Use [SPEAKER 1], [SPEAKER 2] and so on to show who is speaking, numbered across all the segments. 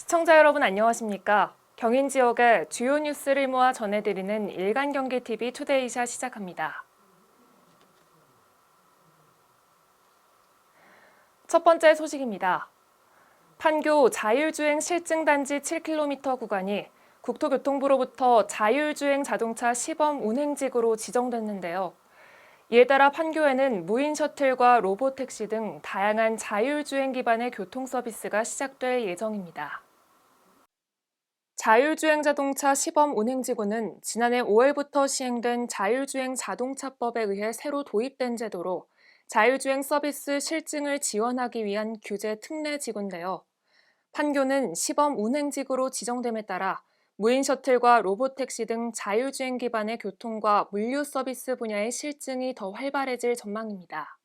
[SPEAKER 1] 시청자 여러분 안녕하십니까? 경인 지역의 주요 뉴스를 모아 전해드리는 일간 경기 TV 투데이샷 시작합니다. 첫 번째 소식입니다. 판교 자율주행 실증단지 7km 구간이 국토교통부로부터 자율주행 자동차 시범 운행지구로 지정됐는데요. 이에 따라 판교에는 무인 셔틀과 로보택시 등 다양한 자율주행 기반의 교통 서비스가 시작될 예정입니다. 자율주행 자동차 시범 운행지구는 지난해 5월부터 시행된 자율주행 자동차법에 의해 새로 도입된 제도로 자율주행 서비스 실증을 지원하기 위한 규제 특례 지구인데요. 판교는 시범 운행지구로 지정됨에 따라 무인 셔틀과 로보택시 등 자율주행 기반의 교통과 물류 서비스 분야의 실증이 더 활발해질 전망입니다.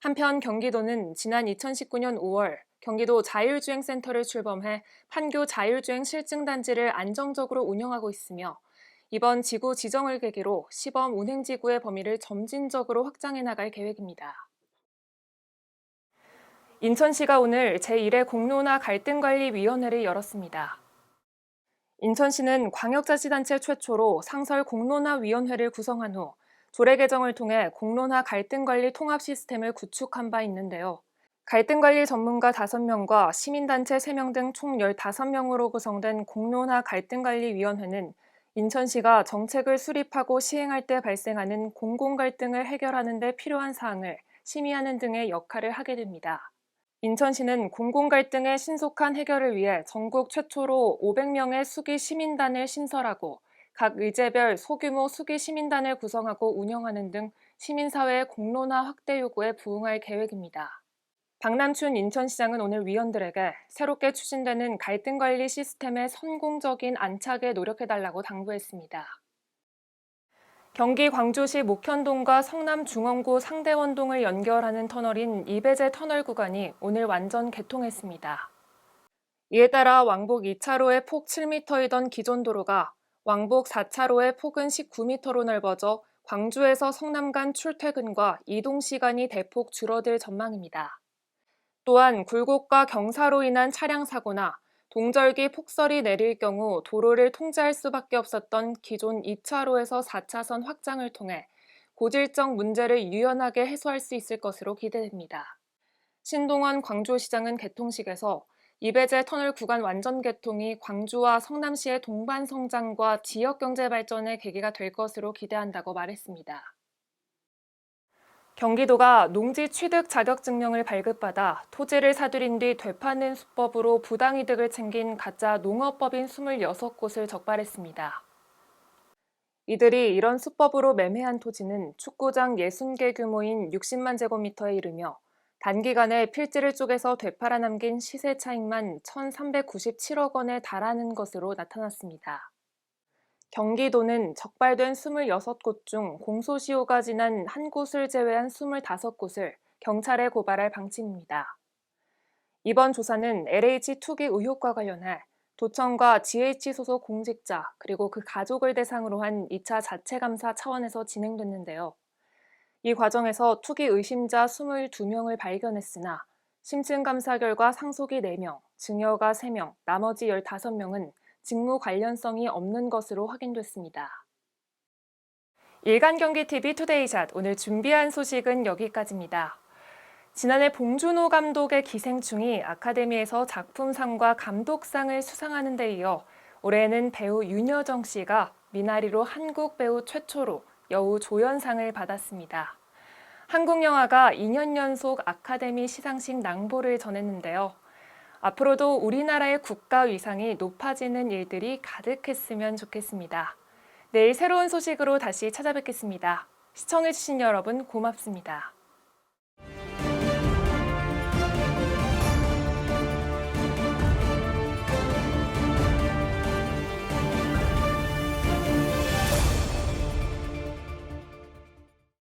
[SPEAKER 1] 한편 경기도는 지난 2019년 5월 경기도 자율주행센터를 출범해 판교 자율주행 실증단지를 안정적으로 운영하고 있으며 이번 지구 지정을 계기로 시범 운행지구의 범위를 점진적으로 확장해 나갈 계획입니다. 인천시가 오늘 제1회 공론화 갈등관리위원회를 열었습니다. 인천시는 광역자치단체 최초로 상설 공론화위원회를 구성한 후 조례 개정을 통해 공론화 갈등관리 통합 시스템을 구축한 바 있는데요. 갈등관리 전문가 5명과 시민단체 3명 등 총 15명으로 구성된 공론화 갈등관리위원회는 인천시가 정책을 수립하고 시행할 때 발생하는 공공 갈등을 해결하는 데 필요한 사항을 심의하는 등의 역할을 하게 됩니다. 인천시는 공공 갈등의 신속한 해결을 위해 전국 최초로 500명의 수기 시민단을 신설하고 각 의제별 소규모 수기 시민단을 구성하고 운영하는 등 시민사회의 공론화 확대 요구에 부응할 계획입니다. 박남춘 인천시장은 오늘 위원들에게 새롭게 추진되는 갈등 관리 시스템의 성공적인 안착에 노력해달라고 당부했습니다. 경기 광주시 목현동과 성남 중원구 상대원동을 연결하는 터널인 이배제 터널 구간이 오늘 완전 개통했습니다. 이에 따라 왕복 2차로의 폭 7m이던 기존 도로가 왕복 4차로의 폭은 19m로 넓어져 광주에서 성남 간 출퇴근과 이동 시간이 대폭 줄어들 전망입니다. 또한 굴곡과 경사로 인한 차량 사고나 동절기 폭설이 내릴 경우 도로를 통제할 수밖에 없었던 기존 2차로에서 4차선 확장을 통해 고질적 문제를 유연하게 해소할 수 있을 것으로 기대됩니다. 신동원 광주시장은 개통식에서 이배제 터널 구간 완전 개통이 광주와 성남시의 동반 성장과 지역 경제 발전의 계기가 될 것으로 기대한다고 말했습니다. 경기도가 농지 취득 자격증명을 발급받아 토지를 사들인 뒤 되파는 수법으로 부당이득을 챙긴 가짜 농업법인 26곳을 적발했습니다. 이들이 이런 수법으로 매매한 토지는 축구장 60개 규모인 60만 제곱미터에 이르며 단기간에 필지를 쪼개서 되팔아 남긴 시세 차익만 1,397억 원에 달하는 것으로 나타났습니다. 경기도는 적발된 26곳 중 공소시효가 지난 한 곳을 제외한 25곳을 경찰에 고발할 방침입니다. 이번 조사는 LH 투기 의혹과 관련해 도청과 GH 소속 공직자 그리고 그 가족을 대상으로 한 2차 자체 감사 차원에서 진행됐는데요. 이 과정에서 투기 의심자 22명을 발견했으나 심층 감사 결과 상속이 4명, 증여가 3명, 나머지 15명은 직무 관련성이 없는 것으로 확인됐습니다. 일간 경기 TV 투데이샷 오늘 준비한 소식은 여기까지입니다. 지난해 봉준호 감독의 기생충이 아카데미에서 작품상과 감독상을 수상하는 데 이어 올해에는 배우 윤여정 씨가 미나리로 한국 배우 최초로 여우 조연상을 받았습니다. 한국 영화가 2년 연속 아카데미 시상식 낭보를 전했는데요. 앞으로도 우리나라의 국가 위상이 높아지는 일들이 가득했으면 좋겠습니다. 내일 새로운 소식으로 다시 찾아뵙겠습니다. 시청해주신 여러분 고맙습니다.